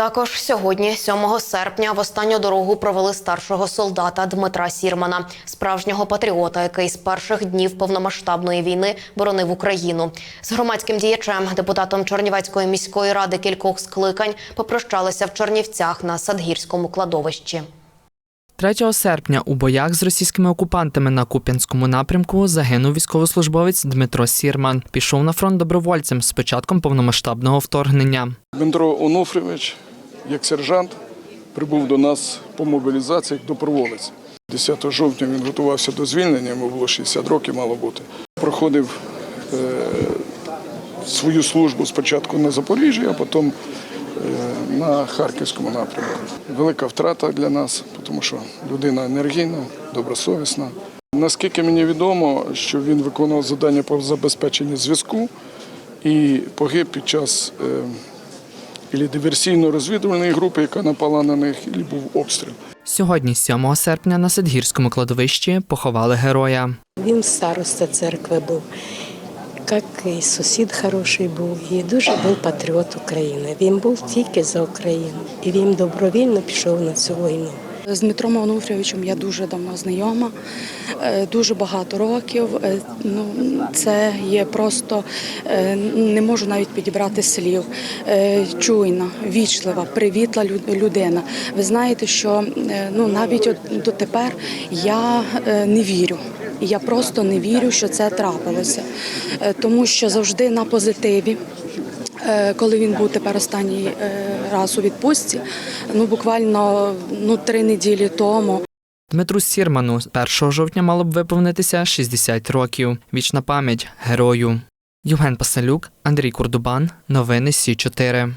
Також сьогодні, 7 серпня, в останню дорогу провели старшого солдата Дмитра Сірмана, справжнього патріота, який з перших днів повномасштабної війни боронив Україну. З громадським діячем, депутатом Чернівецької міської ради кількох скликань, попрощалися в Чернівцях на Садгірському кладовищі. 3 серпня у боях з російськими окупантами на Куп'янському напрямку загинув військовослужбовець Дмитро Сірман. Пішов на фронт добровольцем з початком повномасштабного вторгнення. Дмитро Онуфрійович, як сержант, прибув до нас по мобілізації як доброволець. 10 жовтня він готувався до звільнення, йому було 60 років, мало бути. Проходив е, свою службу спочатку на Запоріжжі, а потім е, на Харківському напрямку. Велика втрата для нас, тому що людина енергійна, добросовісна. Наскільки мені відомо, що він виконував завдання по забезпеченню зв'язку і погиб під час е, ілі диверсійно-розвідувальної групи, яка напала на них, і був обстріл. Сьогодні, 7 серпня, на Садгірському кладовищі поховали героя. Він староста церкви був, як і сусід хороший був, і дуже був патріот України. Він був тільки за Україну, і він добровільно пішов на цю війну. З Дмитром Онуфрійовичем я дуже давно знайома, е, дуже багато років. Е, Ну, це є просто е, не можу навіть підібрати слів. Чуйна, вічлива, привітла людина. Ви знаєте, що ну навіть от дотепер я не вірю. Я просто не вірю, що це трапилося, тому що завжди на позитиві. Е, Коли він був тепер останній е, раз у відпустці, ну буквально ну три неділі тому. Дмитру Сірману 1 жовтня мало б виповнитися 60 років. Вічна пам'ять герою. Євген Пасалюк, Андрій Курдубан. Новини Сі 4